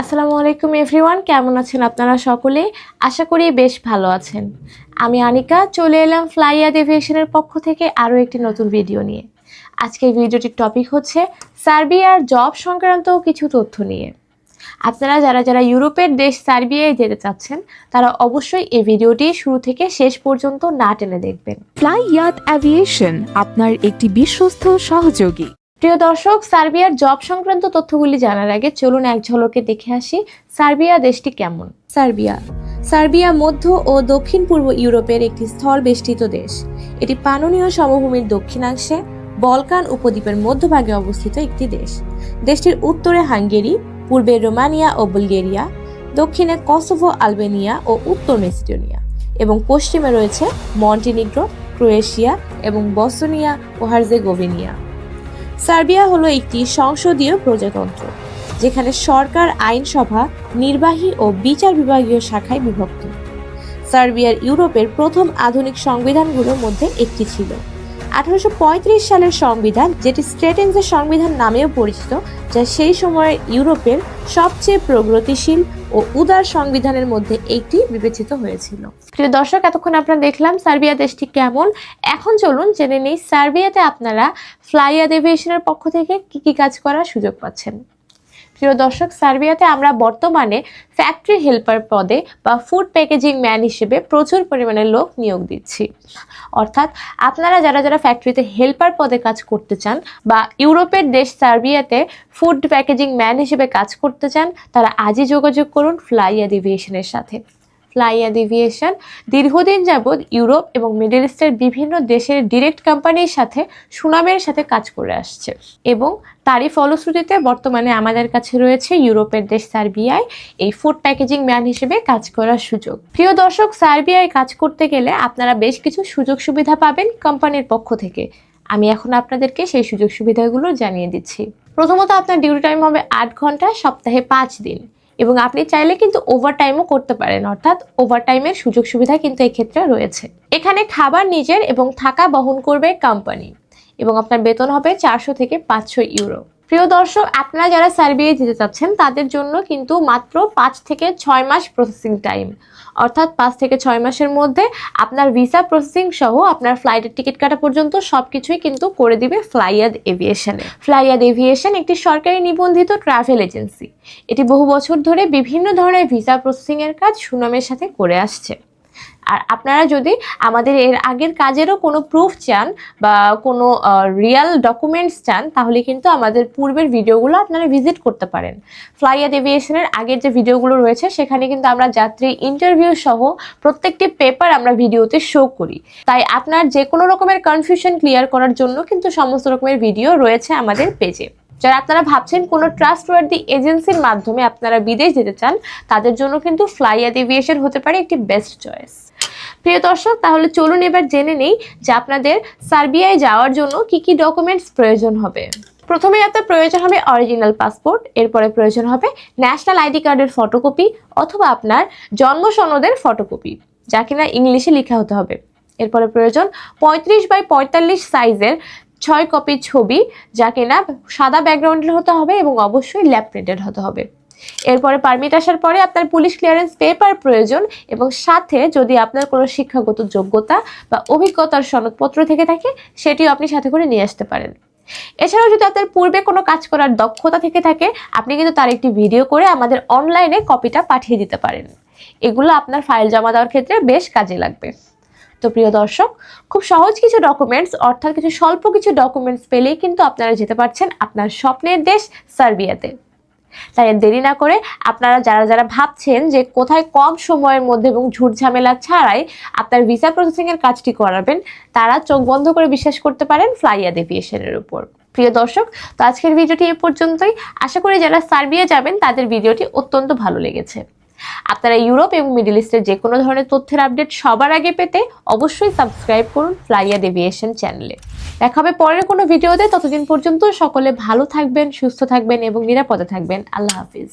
আসসালামু আলাইকুম এভরিওয়ান, কেমন আছেন আপনারা সকলে? আশা করি বেশ ভালো আছেন। আমি আনিকা, চলে এলাম ফ্লাইয়াদ এভিয়েশনের পক্ষ থেকে আরও একটি নতুন ভিডিও নিয়ে। আজকের ভিডিওটির টপিক হচ্ছে সার্বিয়ার জব সংক্রান্ত কিছু তথ্য নিয়ে। আপনারা যারা যারা ইউরোপের দেশ সার্বিয়ায় যেতে চাচ্ছেন, তারা অবশ্যই এই ভিডিওটি শুরু থেকে শেষ পর্যন্ত না টেনে দেখবেন। ফ্লাই ইয়াত অ্যাভিয়েশন আপনার একটি বিশ্বস্ত সহযোগী। প্রিয় দর্শক, সার্বিয়ার জব সংক্রান্ত তথ্যগুলি জানার আগে চলুন এক ঝলকে দেখে আসি সার্বিয়া দেশটি কেমন? সার্বিয়া। সার্বিয়া মধ্য ও দক্ষিণ পূর্ব ইউরোপের একটি স্থল বেষ্টিত দেশ। এটি পাননীয় সমভূমির দক্ষিণাংশে বলকান উপদ্বীপের মধ্যভাগে অবস্থিত একটি দেশ। দেশটির উত্তরে হাঙ্গেরি, পূর্বে রোমানিয়া ও বুলগেরিয়া, দক্ষিণে কসোভো, আলবেনিয়া ও উত্তর মেসিডোনিয়া এবং পশ্চিমে রয়েছে মন্টিনিগ্রো, ক্রোয়েশিয়া এবং বসনিয়া ও হার্জেগোভিনিয়া। সার্বিয়া হলো একটি সংসদীয় প্রজাতন্ত্র, যেখানে সরকার, আইনসভা, নির্বাহী ও বিচার বিভাগীয় শাখায় বিভক্ত। সার্বিয়ার ইউরোপের প্রথম আধুনিক সংবিধানগুলোর মধ্যে একটি ছিল। আঠারোশো সালের সংবিধান, যেটি স্ট্রেটেন্সের সংবিধান নামেও পরিচিত, যা সেই সময়ের ইউরোপের সবচেয়ে প্রগতিশীল ও উদার সংবিধানের মধ্যে একটি বিবেচিত হয়েছিল। প্রিয় দর্শক, এতক্ষণ আপনারা দেখলাম সার্বিয়া দেশটি কেমন। এখন চলুন জেনে নেই সার্বিয়াতে আপনারা ফ্লাইয়াদ এভিয়েশনের পক্ষ থেকে কি কি কাজ করার সুযোগ পাচ্ছেন। প্রিয় দর্শক, সার্বিয়াতে আমরা বর্তমানে ফ্যাক্টরি হেল্পার পদে বা ফুড প্যাকেজিং ম্যান হিসেবে প্রচুর পরিমাণে লোক নিয়োগ দিচ্ছি। অর্থাৎ আপনারা যারা যারা ফ্যাক্টরিতে হেল্পার পদে কাজ করতে চান বা ইউরোপের দেশ সার্বিয়াতে ফুড প্যাকেজিং ম্যান হিসেবে কাজ করতে চান, তারা আজই যোগাযোগ করুন ফ্লাই এভিয়েশনের সাথে। ফ্লাইয়াদ এভিয়েশন দীর্ঘদিন যাবৎ ইউরোপ এবং মিডল ইস্টের বিভিন্ন দেশের ডিরেক্ট কোম্পানির সাথে, সুনামের সাথে কাজ করে আসছে। এবং তারই ফলশ্রুতিতে বর্তমানে আমাদের কাছে রয়েছে ইউরোপের দেশ সার্বিয়ায় এই ফুড প্যাকেজিং ম্যান হিসেবে কাজ করার সুযোগ। প্রিয় দর্শক, সার্বিয়ায় কাজ করতে গেলে আপনারা বেশ কিছু সুযোগ সুবিধা পাবেন কোম্পানির পক্ষ থেকে। আমি এখন আপনাদেরকে সেই সুযোগ সুবিধাগুলো জানিয়ে দিচ্ছি। প্রথমত, আপনার ডিউটি টাইম হবে আট ঘণ্টা, সপ্তাহে পাঁচ দিন। এবং আপনি চাইলে কিন্তু ওভারটাইমও করতে পারেন, অর্থাৎ ওভারটাইমের সুযোগ সুবিধা কিন্তু এক্ষেত্রে রয়েছে। এখানে খাবার নিজের এবং থাকা বহন করবে কোম্পানি এবং আপনার বেতন হবে চারশো থেকে পাঁচশো ইউরো প্রিয় দর্শক, আপনারা যারা সার্বিয়ায় যেতে চাচ্ছেন, তাদের জন্য কিন্তু মাত্র পাঁচ থেকে ছয় মাস প্রসেসিং টাইম অর্থাৎ পাঁচ থেকে ছয় মাসের মধ্যে আপনার ভিসা প্রসেসিং সহ আপনার ফ্লাইটের টিকিট কাটা পর্যন্ত সব কিছুই কিন্তু করে দিবে ফ্লাইয়াদ এভিয়েশনে ফ্লাইয়াদ এভিয়েশন একটি সরকারি নিবন্ধিত ট্রাভেল এজেন্সি এটি বহু বছর ধরে বিভিন্ন ধরনের ভিসা প্রসেসিংয়ের কাজ সুনামের সাথে করে আসছে। আর আপনারা যদি আমাদের এর আগের কাজেরও কোনো প্রুফ চান বা কোনো রিয়াল ডকুমেন্টস চান, তাহলে কিন্তু আমাদের পূর্বের ভিডিওগুলো আপনারা ভিজিট করতে পারেন। ফ্লাইয়াদ এভিয়েশনের আগের যে ভিডিওগুলো রয়েছে, সেখানে কিন্তু আমরা যাত্রী ইন্টারভিউ সহ প্রত্যেকটি পেপার আমরা ভিডিওতে শো করি। তাই আপনার যে কোনো রকমের কনফিউশন ক্লিয়ার করার জন্য কিন্তু সমস্ত রকমের ভিডিও রয়েছে আমাদের পেজে যারা আপনারা ভাবছেন কোনো ট্রাস্টওয়ার্দি এজেন্সির মাধ্যমে আপনারা বিদেশ যেতে চান, তাদের জন্য কিন্তু ফ্লাইয়াদ এভিয়েশন হতে পারে একটি বেস্ট চয়েস প্রিয় দর্শক, তাহলে চলুন এবার জেনে নেই যে আপনাদের সার্বিয়ায় যাওয়ার জন্য কি কি ডকুমেন্টস প্রয়োজন হবে। প্রথমে আপনার প্রয়োজন হবে অরিজিনাল পাসপোর্ট এরপরে প্রয়োজন হবে ন্যাশনাল আইডি কার্ডের ফটোকপি অথবা আপনার জন্ম সনদের ফটোকপি যা কিনা ইংলিশে লেখা হতে হবে। এরপরে প্রয়োজন পঁয়ত্রিশ বাই পঁয়তাল্লিশ সাইজের ছয় কপি ছবি যা কিনা সাদা ব্যাকগ্রাউন্ডের হতে হবে এবং অবশ্যই ল্যাপ প্রিন্টেড হতে হবে। এরপরে পারমিট আসার পরে আপনার পুলিশ ক্লিয়ারেন্স পেপার প্রয়োজন এবং সাথে যদি আপনার কোনো শিক্ষাগত যোগ্যতা বা অভিজ্ঞতার সনদপত্র থেকে থাকে, সেটিও আপনি সাথে করে নিয়ে আসতে পারেন। এছাড়াও যদি আপনার পূর্বে কোনো কাজ করার দক্ষতা থেকে থাকে, আপনি কিন্তু তার একটি ভিডিও করে আমাদের অনলাইনে কপিটা পাঠিয়ে দিতে পারেন। এগুলো আপনার ফাইল জমা দেওয়ার ক্ষেত্রে বেশ কাজে লাগবে। তো প্রিয় দর্শক, খুব সহজ কিছু ডকুমেন্টস অর্থাৎ কিছু স্বল্প কিছু ডকুমেন্টস পেলেই কিন্তু আপনারা যেতে পারছেন আপনার স্বপ্নের দেশ সার্বিয়াতে। তাই দেরি না করে আপনারা যারা যারা ভাবছেন যে কোথায় কম সময়ের মধ্যে এবং ঝুট ঝামেলা ছাড়াই আপনার ভিসা প্রসেসিং এর কাজটি করাবেন, তারা চোখ বন্ধ করে বিশ্বাস করতে পারেন ফ্লাইয়া এভিয়েশনের উপর। প্রিয় দর্শক, তো আজকের ভিডিওটি এ পর্যন্তই। আশা করি যারা সার্বিয়া যাবেন, তাদের ভিডিওটি অত্যন্ত ভালো লেগেছে। আপনারা ইউরোপ এবং মিডিল ইস্টের যে কোনো ধরনের তথ্যের আপডেট সবার আগে পেতে অবশ্যই সাবস্ক্রাইব করুন ফ্লাইয়া ডেভিয়েশন চ্যানেলে। দেখা হবে পরের কোনো ভিডিওতে। ততদিন পর্যন্ত সকলে ভালো থাকবেন, সুস্থ থাকবেন এবং নিরাপদে থাকবেন। আল্লাহ হাফিজ।